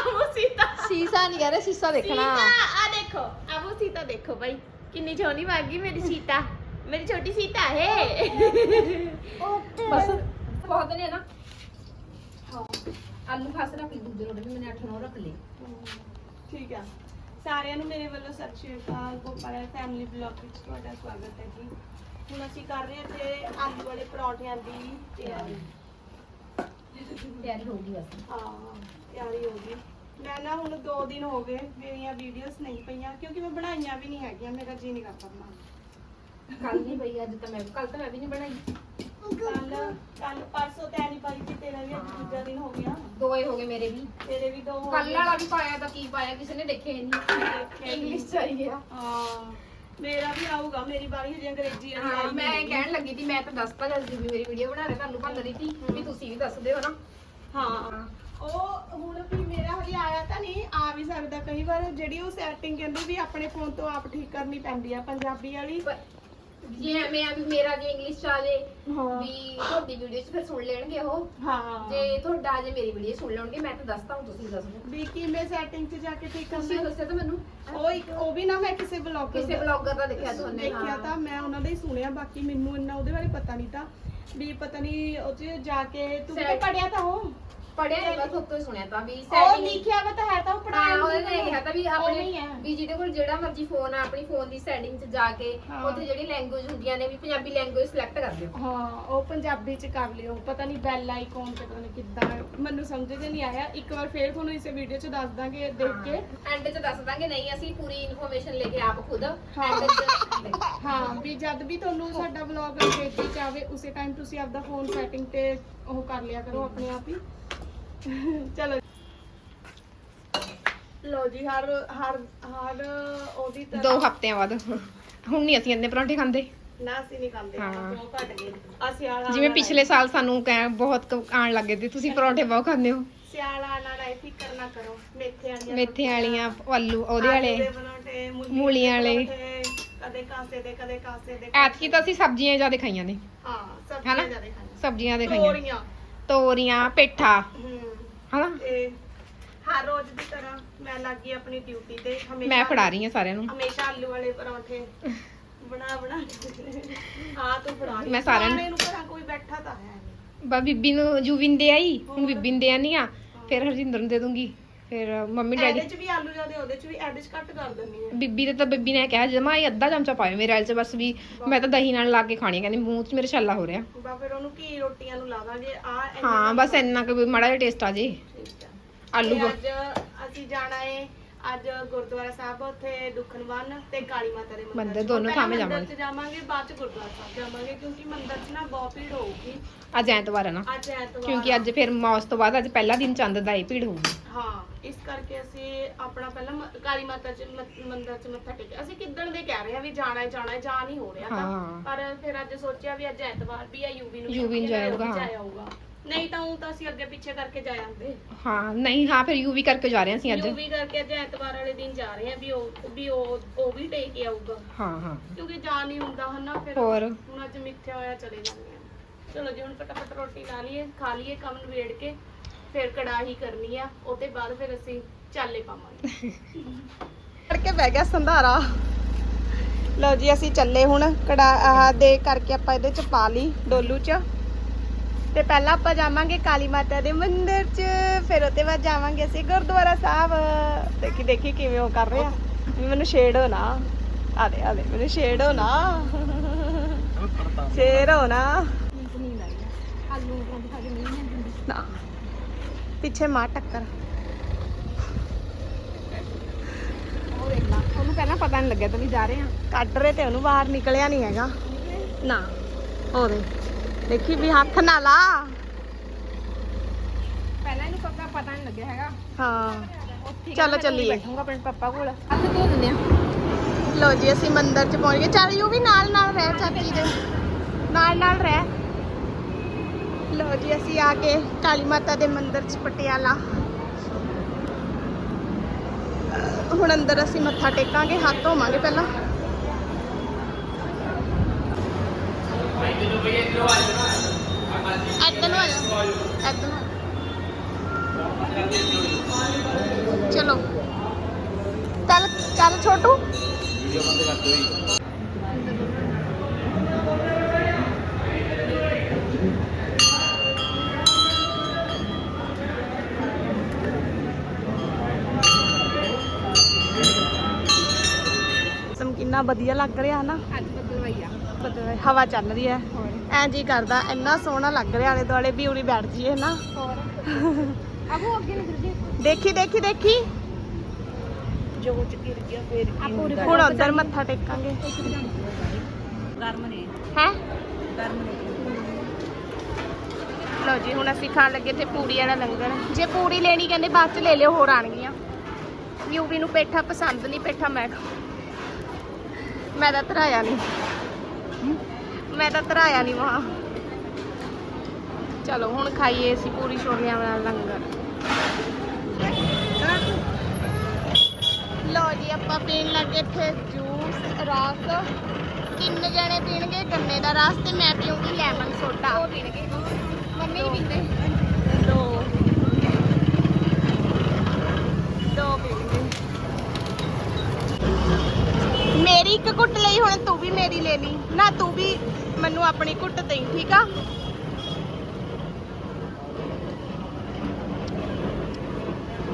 ਅਬੂ ਸੀਤਾ। ਸੀਸਾ ਨਹੀਂ ਕਹ ਰਹੇ ਸੀਸਾ ਦੇਖਣਾ। ਸੀਤਾ ਆ ਦੇਖੋ। ਅਬੂ ਸੀਤਾ ਦੇਖੋ ਭਾਈ ਕਿੰਨੀ ਛੋਟੀ ਵਾਗੀ ਮੇਰੀ ਸੀਤਾ। ਮੇਰੀ ਛੋਟੀ ਸੀਤਾ ਹੈ। ਬਸ ਬਹੁਤ ਨੇ ਨਾ। ਆਲੂ ਖਾਸ ਰੱਖ ਲਈ ਦੂਜੇ ਰੋੜੇ ਵੀ ਮੈंने 8 9 ਰੱਖ ਲਏ। ਠੀਕ ਆ। ਸਾਰਿਆਂ ਨੂੰ ਮੇਰੇ ਵੱਲੋਂ ਸਤਿ ਸ਼੍ਰੀ ਅਕਾਲ ਗੋਪਾਲ ਫੈਮਿਲੀ ਬਲੌਗ ਵਿੱਚ ਤੁਹਾਡਾ ਸਵਾਗਤ ਹੈ ਜੀ। ਹੁਣ ਅਸੀਂ ਕਰ ਰਹੇ ਹਾਂ ਤੇ ਆਲੂ ਵਾਲੇ ਪਰੌਂਠਿਆਂ ਦੀ ਤਿਆਰੀ। ਤਿਆਰੀ ਹੋ ਗਈ ਬਸ। ਹਾਂ ਤਿਆਰੀ ਹੋ ਗਈ। ਮੈਂ ਨਾ ਹੁਣ 2 ਦਿਨ ਹੋ ਗਏ ਮੇਰੀਆਂ ਵੀਡੀਓਜ਼ ਨਹੀਂ ਪਈਆਂ ਕਿਉਂਕਿ ਮੈਂ ਬਣਾਈਆਂ ਵੀ ਨਹੀਂ ਹੈਗੀਆਂ ਮੇਰਾ ਜੀ ਨਹੀਂ ਕਰਦਾ ਬਣਾਉਣ। ਕੱਲ ਨਹੀਂ ਪਈ ਅੱਜ ਤਾਂ ਮੈਂ ਕੱਲ ਤਾਂ ਮੈਂ ਵੀ ਨਹੀਂ ਬਣਾਈ। ਕੱਲ ਕੱਲ ਪਰਸੋਂ ਤੇ ਨਹੀਂ ਪਾਈ ਸੀ ਤੇਰਾ ਵੀ ਅੱਜ ਦੂਜਾ ਦਿਨ ਹੋ ਗਿਆ। ਦੋਏ ਹੋ ਗਏ ਮੇਰੇ ਵੀ। ਤੇਰੇ ਵੀ ਦੋ ਹੋ ਕੱਲ ਗਏ। ਵਾਲਾ ਵੀ ਪਾਇਆ ਤਾਂ ਕੀ ਪਾਇਆ ਕਿਸੇ ਨੇ ਦੇਖਿਆ ਹੀ ਨਹੀਂ। ਇੰਗਲਿਸ਼ ਚਾਹੀਏ ਹਾਂ। ਮੇਰਾ ਵੀ ਆਊਗਾ ਮੇਰੀ ਬਾਰੀ ਹਜੇ ਅੰਗਰੇਜ਼ੀ ਵਾਲੀ ਹਾਂ ਆਈ ਮੈਂ ਨਹੀਂ। ਕਹਿਣ ਲੱਗੀ ਸੀ ਮੈਂ ਤਾਂ ਦੱਸਤਾ ਜਦ ਦੀ ਮੇਰੀ ਵੀਡੀਓ ਬਣਾ ਰਹੇ ਤੁਹਾਨੂੰ ਭੰਨ ਰਹੀ ਸੀ ਵੀ ਤੁਸੀਂ ਵੀ ਦੱਸ ਦਿਓ ਨਾ। ਹਾਂ। ਉਹ ਹੁਣ ਵੀ ਮੇਰਾ ਹਜੇ ਆਇਆ ਤਾਂ ਨਹੀਂ ਆ ਵੀ ਸਕਦਾ ਕਈ ਵਾਰ ਜਿਹੜੀ ਉਹ ਸੈਟਿੰਗ ਕਹਿੰਦੇ ਵੀ ਆਪਣੇ ਫੋਨ ਤੋਂ ਆਪ ਠੀਕ ਕਰਨੀ ਪੈਂਦੀ ਆ ਪੰਜਾਬੀ ਵਾਲੀ। ਜੇ ਮੈਂ ਵੀ ਮੇਰਾ ਜੇ ਇੰਗਲਿਸ਼ ਚ ਆ ਜੇ ਹਾਂ। ਵੀ ਤੁਹਾਡੀ ਵੀਡੀਓ ਚ ਫਿਰ ਸੁਣ ਲੈਣਗੇ ਉਹ। ਹਾਂ। ਜੇ ਤੁਹਾਡਾ ਜੇ ਮੇਰੀ ਵੀਡੀਓ ਸੁਣ ਲੈਣਗੇ ਮੈਂ ਤਾਂ ਦੱਸਤਾ ਹੁਣ ਤੁਸੀਂ ਦੱਸ। ਦਿਓ ਵੀ ਕਿਵੇਂ ਸੈਟਿੰਗ 'ਚ ਜਾ ਕੇ ਠੀਕ ਤੁਸੀਂ ਕਰਨਾ ਦੱਸਿਆ ਤਾਂ ਮੈਨੂੰ। ਉਹ ਇੱਕ ਉਹ ਵੀ ਨਾ ਮੈਂ ਕਿਸੇ ਬਲੌਗਰ ਕਿਸੇ ਬਲੌਗਰ ਦਾ ਦੇਖਿਆ ਤੁਹਾਨੂੰ ਦੇਖਿਆ ਤਾਂ ਮੈਂ ਉਹਨਾਂ ਦਾ ਹੀ ਸੁਣਿਆ ਬਾਕੀ ਮੈਨੂੰ ਇੰਨਾ ਉਹਦੇ ਬਾਰੇ ਪਤਾ ਨਹੀਂ ਤਾਂ। ਵੀ ਪਤਾ ਨਹੀਂ ਉਹ 'ਚ ਜਾ ਕੇ ਤੂੰ ਵੀ ਤਾਂ Set- ਪੜਿਆ ਤਾਂ ਉਹ? ਪੜਿਆ ਨਹੀਂ ਬਸ ਉੱਤੋਂ ਹੀ ਸੁਣਿਆ ਤਾਂ ਵੀ ਉਹ setting- ਲਿਖਿਆ ਵਾ ਤਾਂ ਹੈ ਤਾਂ ਉਹ ਹਾਂ ਪੜਾਇਆ ਉਹਦੇ ਤੇ ਇਹ ਤਾਂ ਵੀ ਨਹੀਂ ਆਪਣੇ ਹੈ ਵੀ ਜਿਹਦੇ ਕੋਲ ਜਿਹੜਾ ਮਰਜ਼ੀ ਫੋਨ ਆ ਆਪਣੀ ਫੋਨ ਦੀ ਸੈਟਿੰਗ 'ਚ ਜਾ ਕੇ ਹਾਂ। ਉੱਥੇ ਜਿਹੜੀ ਲੈਂਗੁਏਜ ਹੁੰਦੀਆਂ ਨੇ ਵੀ ਪੰਜਾਬੀ ਲੈਂਗੁਏਜ ਸਿਲੈਕਟ ਕਰ ਦਿਓ। ਹਾਂ ਉਹ ਪੰਜਾਬੀ ਚ ਕਰ ਲਿਓ ਪਤਾ ਨਹੀਂ ਬੈਲ ਆਈਕਨ ਤੇ ਪਤਾ ਨਹੀਂ ਕਿੱਦਾਂ ਮੈਨੂੰ ਸਮਝ 'ਚ ਨਹੀਂ ਆਇਆ। ਇੱਕ ਵਾਰ ਫੇਰ ਤੁਹਾਨੂੰ ਇਸੇ ਵੀਡੀਓ 'ਚ ਦੱਸ ਦਾਂਗੇ ਦੇਖ ਕੇ। ਐਂਡ 'ਚ ਦੱਸ ਦਾਂਗੇ ਨਹੀਂ ਅਸੀਂ ਪੂਰੀ ਇਨਫੋਰਮੇਸ਼ਨ ਲੈ ਕੇ ਆਪ ਖੁਦ ਹਾਂ। ਐਂਡ 'ਚ ਹਾਂ। ਵੀ ਜਦ ਵੀ ਤੁਹਾਨੂੰ ਸਾਡਾ ਵਲੌਗ ਅੰਗਰੇਜ਼ੀ ਚ ਆਵੇ ਉਸੇ ਟਾਈਮ ਤੁਸੀਂ ਆਪਦਾ ਫੋਨ ਸੈਟਿੰਗ ਤੇ ਉਹ ਕਰ ਲਿਆ ਕਰੋ ਆਪਣੇ ਆਪ ਹੀ। ਚਲੋ। ਲੋ ਜੀ ਹਰ ਹਰ ਹਰ ਉਹਦੀ ਤਰ੍ਹਾਂ। ਦੋ ਹਫ਼ਤਿਆਂ ਬਾਅਦ। ਹੁਣ ਨਹੀਂ ਅਸੀਂ ਇੰਨੇ ਪਰੌਂਠੇ ਖਾਂਦੇ। ਨਾ ਅਸੀਂ ਨਹੀਂ ਖਾਂਦੇ। ਹਾਂ। ਬਹੁਤ ਘਟ ਗਏ। ਅਸੀਂ ਆਲਾ ਜਿਵੇਂ ਪਿਛਲੇ ਸਾਲ ਸਾਨੂੰ ਕਹਿ ਬਹੁਤ ਕ- ਆਉਣ ਲੱਗੇ ਤੇ ਤੁਸੀਂ ਪਰੌਂਠੇ ਬਹੁਤ ਖਾਂਦੇ ਹੋ। ਸਿਆਲਾ ਨਾਲ ਆਈ ਫਿਕਰ ਨਾ ਕਰੋ। ਮੇਥੇ ਵਾਲੀਆਂ ਮੇਥੇ ਵਾਲੀਆਂ ਆਲੂ ਉਹਦੇ ਵਾਲੇ। ਮੂਲੀਆਂ ਵਾਲੇ। ਕਦੇ ਕਾਸੇ ਦੇ ਕਦੇ ਕਾਸੇ ਦੇ ਐਤਕੀ ਤਾਂ ਅਸੀਂ ਸਬਜ਼ੀਆਂ ਜ਼ਿਆਦਾ ਖਾਈਆਂ ਨੇ। ਹਾਂ ਹਨਾ? ਸਬਜ਼ੀਆਂ ਜ਼ਿਆਦਾ ਖਾਣੀਆਂ ਸਬਜ਼ੀਆਂ ਦੇ ਖਾਈਆਂ ਤੋਰੀਆਂ। ਤੋਰੀਆਂ ਪੇਠਾ। ਹੂੰ। ਹਨਾ? ਤੇ ਹਰ ਰੋਜ਼ ਦੀ ਤਰ੍ਹਾਂ ਮੈਂ ਲੱਗੀ ਆਪਣੀ ਡਿਊਟੀ ਤੇ ਹਮੇਸ਼ਾ ਮੈਂ ਫੜਾ ਰਹੀ ਹਾਂ ਸਾਰਿਆਂ ਨੂੰ। ਹਮੇਸ਼ਾ ਆਲੂ ਵਾਲੇ ਪਰੌਂਠੇ ਬਣਾ ਬਣਾ ਹਾਂ ਤੂੰ ਫੜਾ ਰਹੀ। ਮੈਂ ਸਾਰਿਆਂ ਨੂੰ- ਨੂੰ ਘਰਾਂ ਕੋਈ ਬੈਠਾ ਤਾਂ ਹੈ ਨਹੀਂ। ਬਾ ਬੀਬੀ ਨੂੰ ਜੂਵਿਨ ਦੇ ਆਈ ਹੁਣ ਬੀਬੀ ਨੂੰ ਦੇ ਆਨੀ ਆ ਫਿਰ ਹਰਜਿੰਦਰ ਨੂੰ ਦੇ ਦੂੰਗੀ। ਫਿਰ ਮੰਮੀ ਡੈਡੀ ਇਹਦੇ ਚ ਵੀ ਆਲੂ ਜਿਆਦੇ ਉਹਦੇ ਚ ਵੀ ਇਹਦੇ ਚ ਘੱਟ ਕਰ ਦਿੰਨੀ ਆ। ਬੀਬੀ ਦੇ ਤਾਂ ਬੀਬੀ ਨੇ ਕਿਹਾ ਜਮਾ ਇਹ ਅੱਧਾ ਚਮਚਾ ਪਾਇਓ ਮੇਰੇ ਆਲ ਚ ਬਸ ਵੀ ਮੈਂ ਤਾਂ ਦਹੀਂ ਨਾਲ ਲਾ ਕੇ ਖਾਣੀ ਕਹਿੰਦੀ ਮੂੰਹ 'ਚ ਮੇਰੇ ਛਾਲਾ ਹੋ ਰਿਹਾ। ਬਾ ਫਿਰ ਉਹਨੂੰ ਘੀ ਰੋਟੀਆਂ ਨੂੰ ਲਾ ਦਾਂਗੇ ਆ ਹਾਂ ਬਸ ਇੰਨਾ ਕੁ ਵੀ ਮਾੜਾ ਜਿਹਾ ਟੇਸਟ ਆ ਜੇ। ਆਲੂ ਤੇ ਅੱਜ ਅਸੀਂ ਜਾਣਾ ਏ ਅੱਜ ਗੁਰਦੁਆਰਾ ਸਾਹਿਬ ਉੱਥੇ ਦੁਖਨਵਨ ਤੇ ਕਾਲੀ ਮਾਤਾ ਦੇ ਮੰਦਿਰ। ਦੋਨੋਂ ਪਹਿਲਾਂ ਥਾਵੇਂ ਮੰਦਿਰ। ਚ ਜਾਵਾਂਗੇ ਬਾਅਦ ਚ ਗੁਰਦੁਆਰਾ ਸਾਹਿਬ ਜਾਵਾਂਗੇ ਕਿਉਂਕਿ ਮੰਦਿਰ 'ਚ ਨਾ ਬਹੁਤ ਭੀੜ ਹੋਊਗੀ ਅੱਜ ਐਤਵਾਰ ਹੈ ਨਾ ਅੱਜ ਐਤਵਾਰ ਕਿਉਂਕਿ ਅੱਜ ਫਿਰ ਮੌਸ ਤੋਂ ਬਾਅਦ ਅੱਜ ਪਹਿਲਾ ਦਿਨ ਚੰਦ ਦਾ ਹੀ ਭੀੜ ਹੋਊਗੀ ਹਾਂ ਇਸ ਕਰਕੇ ਅਸੀਂ ਆਪਣਾ ਪਹਿਲਾਂ ਮ- ਕਾਲੀ ਮਾਤਾ ਚ ਮ- ਮੰਦਿਰ ਚ ਮੱਥਾ ਟੇਕਿਆ ਅਸੀਂ ਕਿੱਦਣ ਦੇ ਕਹਿ ਰਹੇ ਆ ਵੀ ਜਾਣਾ ਹੈ ਜਾਣਾ ਹੈ ਜਾ ਨਹੀਂ ਹੋ ਰਿਹਾ ਹਾਂ। ਤਾਂ ਪਰ ਫਿਰ ਅੱਜ ਸੋਚਿਆ ਵੀ ਅੱਜ ਐਤਵਾਰ ਵੀ ਆ ਯੂਵੀ ਨੂੰ ਯੂਵੀ ਜਾਊਗਾ, ਹਾਂ। ਜਾਇਆ ਆਊਗਾ ਨਹੀਂ ਤਾਂ ਉਹ ਤਾਂ ਅਸੀਂ ਅੱਗੇ ਪਿੱਛੇ ਕਰਕੇ ਜਾ ਆਂਦੇ ਹਾਂ ਨਹੀਂ ਹਾਂ ਫਿਰ ਯੂਵੀ ਕਰਕੇ ਜਾ ਰਹੇ ਹਾਂ ਅਸੀਂ ਅੱਜ। ਯੂਵੀ ਕਰਕੇ ਅੱਜ ਐਤਵਾਰ ਵਾਲੇ ਦਿਨ ਜਾ ਰਹੇ ਆ ਵੀ ਉਹ ਵੀ ਉਹ ਉਹ ਵੀ ਟੇਕ ਕੇ ਆਊਗਾ। ਹਾਂ ਹਾਂ। ਕਿਉਂਕਿ ਜਾ ਨਹੀਂ ਹੁੰਦਾ ਹਨਾ ਫਿਰ ਹੋਰ? ਹੁਣ ਅੱਜ ਮਿੱਥਿਆ ਹੋਇਆ ਚਲੇ ਜਾਂਦੇ ਆ ਚਲੋ ਜੀ ਹੁਣ ਫਟਾਫਟ ਰੋਟੀ ਲਾ ਲਈਏ ਖਾ ਲਈਏ ਕੰਮ ਨਵੇੜ ਕੇ ਫਿਰ ਕੜਾਹੀ ਕਰਨੀ ਆ ਉਹਦੇ ਬਾਅਦ ਫਿਰ ਅਸੀਂ ਚਾਲੇ ਪਾਵਾਂਗੇ। [laughs] ਕਰਕੇ ਬਹਿ ਗਿਆ ਸੰਧਾਰਾ। ਲਓ ਜੀ ਅਸੀਂ ਚੱਲੇ ਹੁਣ ਕੜਾ ਆਹ ਦੇ ਕਰਕੇ ਆਪਾਂ ਇਹਦੇ ਚ ਪਾ ਲਈ ਡੋਲੂ ਚ। ਤੇ ਪਹਿਲਾਂ ਆਪਾਂ ਜਾਵਾਂਗੇ ਕਾਲੀ ਮਾਤਾ ਦੇ ਮੰਦਿਰ 'ਚ ਫਿਰ ਉਹਦੇ ਬਾਅਦ ਜਾਵਾਂਗੇ ਅਸੀਂ ਗੁਰਦੁਆਰਾ ਸਾਹਿਬ। ਦੇਖੀ ਦੇਖੀ ਕਿਵੇਂ ਉਹ ਕਰ ਰਿਹਾ। ਮੈਨੂੰ ਛੇੜ ਹੋ ਨਾ। ਆ ਦੇ ਆ ਦੇ ਮੈਨੂੰ ਛੇੜ ਹੋ ਨਾ। ਸ਼ੇਰ ਹੋ ਨਾ। ਨਾ। ਪਿੱਛੇ ਮਾਂ ਟੱਕਰ। ਉਹ ਦੇਖ ਲਾ ਉਹਨੂੰ ਪਹਿਲਾਂ ਪਤਾ ਨਹੀਂ ਲੱਗਿਆ ਤਾਂ ਵੀ ਜਾ ਰਹੇ ਹਾਂ ਕੱਢ ਰਹੇ ਤੇ ਉਹਨੂੰ ਬਾਹਰ ਨਿਕਲਿਆ ਨਹੀਂ ਹੈਗਾ। ਨਾ। ਉਹਦੇ ਦੇਖੀ ਵੀ ਹੱਥ ਨਾ ਲਾ। ਪਹਿਲਾਂ ਇਹਨੂੰ ਪਤਾ ਪਤਾ ਨਹੀਂ ਲੱਗਿਆ ਹੈਗਾ। ਹਾਂ। ਚਲੋ ਚੱਲੀਏ। ਬੈਠੂੰਗਾ ਆਪਣੇ ਪਾਪਾ ਕੋਲ। ਹੱਥ ਧੋ ਦਿੰਦੇ ਆ। ਲੋ ਜੀ ਅਸੀਂ ਮੰਦਿਰ ਚ ਪਹੁੰਚ ਗਏ। ਚੱਲ ਯੂ ਵੀ ਨਾਲ ਨਾਲ ਰਹਿ ਚਾਚੀ ਦੇ। ਨਾਲ ਨਾਲ ਰਹਿ। ਲੋ ਜੀ ਅਸੀਂ ਆ ਕੇ ਕਾਲੀ ਮਾਤਾ ਦੇ ਮੰਦਿਰ ਚ ਪਟਿਆਲਾ। ਹੁਣ ਅੰਦਰ ਅਸੀਂ ਮੱਥਾ ਟੇਕਾਂਗੇ ਹੱਥ ਧੋਵਾਂਗੇ ਪਹਿਲਾਂ। ਮੌਸਮ ਕਿੰਨਾ ਵਧੀਆ ਲੱਗ ਰਿਹਾ ਨਾ? ਅੱਜ ਬਦਲਵਾਈ ਆ ਬਦਲ ਹਵਾ ਚੱਲ ਰਹੀ ਹੈ। ਐਂ ਜੀ ਕਰਦਾ ਇੰਨਾ ਸੋਹਣਾ ਲੱਗ ਰਿਹਾ ਆਲੇ ਦੁਆਲੇ ਵੀ ਉਰੀ ਬੈਠ ਜੀਏ ਨਾ। ਹੋਰ? ਆਬੂ ਅੱਗੇ ਨੂੰ ਗਿਰ ਜੇ ਦੇਖੀ ਦੇਖੀ ਦੇਖੀ। ਜੋ ਚ ਗਿਰ ਗਿਆ ਫੇਰ ਕੀ ਆਪੋ ਉਰੇ ਹੁਣ ਉਧਰ ਮੱਥਾ ਟੇਕਾਂਗੇ। ਗਰਮ ਨੇ। ਹੈ? ਗਰਮ ਨੇ। ਲਓ ਜੀ ਹੁਣ ਅਸੀਂ ਖਾਣ ਲੱਗੇ ਤੇ ਪੂਰੀ ਵਾਲਾ ਲੰਗਰ। ਜੇ ਪੂਰੀ ਲੈਣੀ ਕਹਿੰਦੇ ਬਾਅਦ ਚ ਲੈ ਲਿਓ ਹੋਰ ਆਣਗੀਆਂ। ਯੂਵੀ ਨੂੰ ਪੇਠਾ ਪਸੰਦ ਨਹੀਂ ਪੇਠਾ ਮੈਂ ਖਾ- ਮੈਂ ਤਾਂ ਧਰਾਇਆ ਨਹੀਂ। ਮੈਂ ਤਾਂ ਧਰਾਇਆ ਨਹੀਂ ਵਾਂ ਚਲੋ ਹੁਣ ਖਾਈਏ ਅਸੀਂ ਪੂਰੀ ਛੋਲਿਆਂ ਵਾਲਾ ਲੰਗਰ। ਲਓ ਜੀ ਆਪਾਂ ਪੀਣ ਲੱਗੇ ਇੱਥੇ ਜੂਸ ਰਸ। ਤਿੰਨ ਜਣੇ ਪੀਣਗੇ ਗੰਨੇ ਦਾ ਰਸ ਤੇ ਮੈਂ ਪੀਉਂਗੀ ਲੈਮਨ ਸੋਡਾ। ਉਹ ਪੀਣਗੇ। ਮੰਮੀ ਨਹੀਂ ਪੀਂਦੇ। ਦੋ। ਦੋ ਪੀਣਗੇ। ਮੇਰੀ ਇੱਕ ਘੁੱਟ ਲਈ ਹੁਣ ਤੂੰ ਵੀ ਮੇਰੀ ਲੈ ਲਈ। ਨਾ ਤੂੰ ਵੀ ਮੈਨੂੰ ਆਪਣੀ ਘੁੱਟ ਦੇਈ ਠੀਕ ਆ?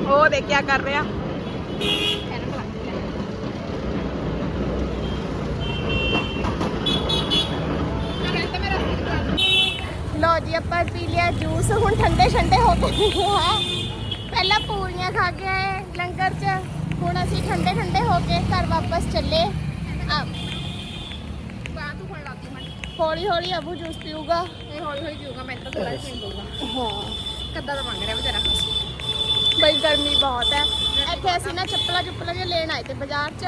ਉਹ ਦੇ ਕਿਆ ਕਰ ਰਿਹਾ ਇਹਨਾਂ ਨੂੰ ਲੱਗਦੀ ਹੈ ਨਾ ਕਹਿੰਦਾ ਮੇਰਾ ਸਿਰ ਕਰ ਲੋ ਜੀ ਆਪਾਂ ਪੀ ਲਿਆ ਜੂਸ। ਹੁਣ ਠੰਡੇ ਠੰਡੇ ਹੋ ਗਏ ਹੈ। ਪਹਿਲਾਂ ਪੂਰੀਆਂ ਖਾ ਕੇ ਆਏ ਲੰਗਰ 'ਚ। ਹੁਣ ਅਸੀਂ ਠੰਡੇ ਠੰਡੇ ਹੋ ਕੇ ਘਰ ਵਾਪਸ ਚੱਲੇ। ਆ, ਹੌਲੀ ਹੌਲੀ ਅਬੂ ਜੂਸ ਪੀਊਗਾ। ਇਹ ਹੌਲੀ ਹੌਲੀ ਪੀਊਗਾ ਮੈਂ ਤਾਂ ਥੋੜਾ ਜਿਹਾ ਪੀਣ ਦਊਗਾ। ਹਾਂ। ਕੱਦਾ ਦਾ ਮੰਗ ਰਿਹਾ ਵਿਚਾਰਾ। ਬਈ ਗਰਮੀ ਬਹੁਤ ਹੈ। ਇੱਥੇ ਅਸੀਂ ਨਾ ਚੱਪਲਾਂ ਚੁੱਪਲਾਂ ਜਿਹਾ ਲੈਣ ਆਏ ਤੇ ਬਾਜ਼ਾਰ 'ਚ।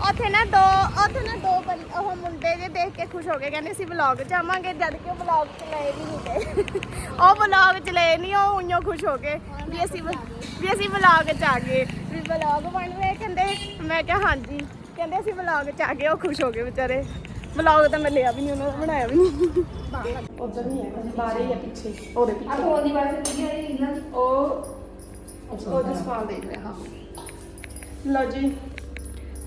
ਉੱਥੇ ਨਾ ਦੋ ਉੱਥੇ ਨਾ ਦੋ ਬੰ- ਉਹ ਮੁੰਡੇ ਜੇ ਦੇਖ ਕੇ ਖੁਸ਼ ਹੋ ਗਏ ਕਹਿੰਦੇ ਅਸੀਂ ਵਲੌਗ 'ਚ ਆਵਾਂਗੇ ਜਦ ਕਿ ਉਹ ਵਲੌਗ 'ਚ ਲਏ ਨਹੀਂ ਗਏ ਉਹ ਵਲੌਗ 'ਚ ਲਏ ਨਹੀਂ ਉਹ ਉਈਓ ਖੁਸ਼ ਹੋ ਗਏ ਵੀ ਅਸੀਂ ਵ- ਵੀ ਅਸੀਂ ਵਲੌਗ 'ਚ ਆ ਗਏ। ਵੀ ਵਲੌਗ ਬਣ ਰਹੇ ਕਹਿੰਦੇ ਮੈਂ ਕਿਹਾ ਹਾਂਜੀ ਕਹਿੰਦੇ ਅਸੀਂ ਵਲੌਗ 'ਚ ਆ ਗਏ ਉਹ ਖੁਸ਼ ਹੋ ਗਏ ਵਿਚਾਰੇ। ਵਲੌਗ ਤਾਂ ਮੈਂ ਲਿਆ ਵੀ ਨਹੀਂ ਉਹਨਾਂ ਦਾ ਬਣਾਇਆ ਵੀ ਨਹੀਂ। ਉਧਰ ਨਹੀਂ ਹੈ ਬਾਹਰ ਹੀ ਹੈ ਪਿੱਛੇ ਉਹਦੇ ਪਿੱਛੇ। ਤੋਂ ਦੀ ਬਾਤ ਕੀ ਹੈ ਇਹਨਾਂ ਉਹ ਉਹ ਜਸਪਾਲ ਦੇਖ ਰਿਹਾ ਹਾਂ। ਲਓ ਜੀ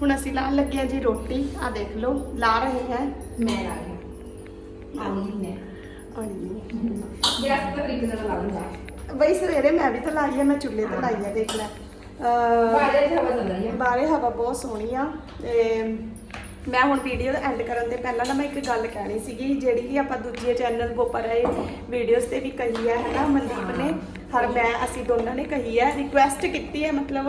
ਹੁਣ ਅਸੀਂ ਲਾਣ ਲੱਗੇ ਹਾਂ ਜੀ ਰੋਟੀ। ਆ ਦੇਖ ਲਓ ਲਾ ਰਹੇ ਹਾਂ। ਮੈਂ ਆ ਗਈ ਆਉਂਦੀ ਮੈਂ ਹਾਂਜੀ ਜਿਹੜਾ ਤਰੀਕੇ ਨਾਲ ਲਾ ਲੂੰਗਾ ਬਈ ਸਵੇਰੇ ਮੈਂ ਵੀ ਤਾਂ ਲਾਈ ਆ ਮੈਂ ਚੁੱਲ੍ਹੇ ਤੇ ਲਾਈ ਆ ਦੇਖ ਲੈ। ਦੀ ਹਵਾ ਰਹੀ ਆ। ਬਹੁਤ ਸੋਹਣੀ ਆ। ਤੇ ਮੈਂ ਹੁਣ ਵੀਡੀਓ ਦਾ ਐਂਡ ਕਰਨ ਦੇ ਪਹਿਲਾਂ ਨਾ ਮੈਂ ਇੱਕ ਗੱਲ ਕਹਿਣੀ ਸੀਗੀ ਜਿਹੜੀ ਕਿ ਆਪਾਂ ਦੂਜੇ ਚੈਨਲ ਉੱਪਰ ਇਹ ਵੀਡੀਓਜ਼ ਤੇ ਵੀ ਕਹੀ ਹੈ ਹਨਾ ਮਨਦੀਪ ਨੇ। ਹਰ ਮੈਂ ਅਸੀਂ ਦੋਨਾਂ ਨੇ ਕਹੀ ਹੈ ਰਿਕੁਐਸਟ ਕੀਤੀ ਹੈ ਮਤਲਬ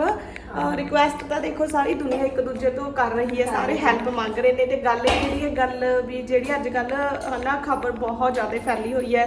ਰਿਕੁਐਸਟ ਤਾਂ ਦੇਖੋ ਸਾਰੀ ਦੁਨੀਆ ਇੱਕ ਦੂਜੇ ਤੋਂ ਕਰ ਰਹੀ ਹੈ ਸਾਰੇ ਹੈਲਪ ਮੰਗ ਰਹੇ ਨੇ ਤੇ ਗੱਲ ਇਹ ਜਿਹੜੀ ਹੈ ਗੱਲ ਵੀ ਜਿਹੜੀ ਅੱਜ ਕੱਲ ਹਨਾ ਖਬਰ ਬਹੁਤ ਜ਼ਿਆਦਾ ਫੈਲੀ ਹੋਈ ਹੈ।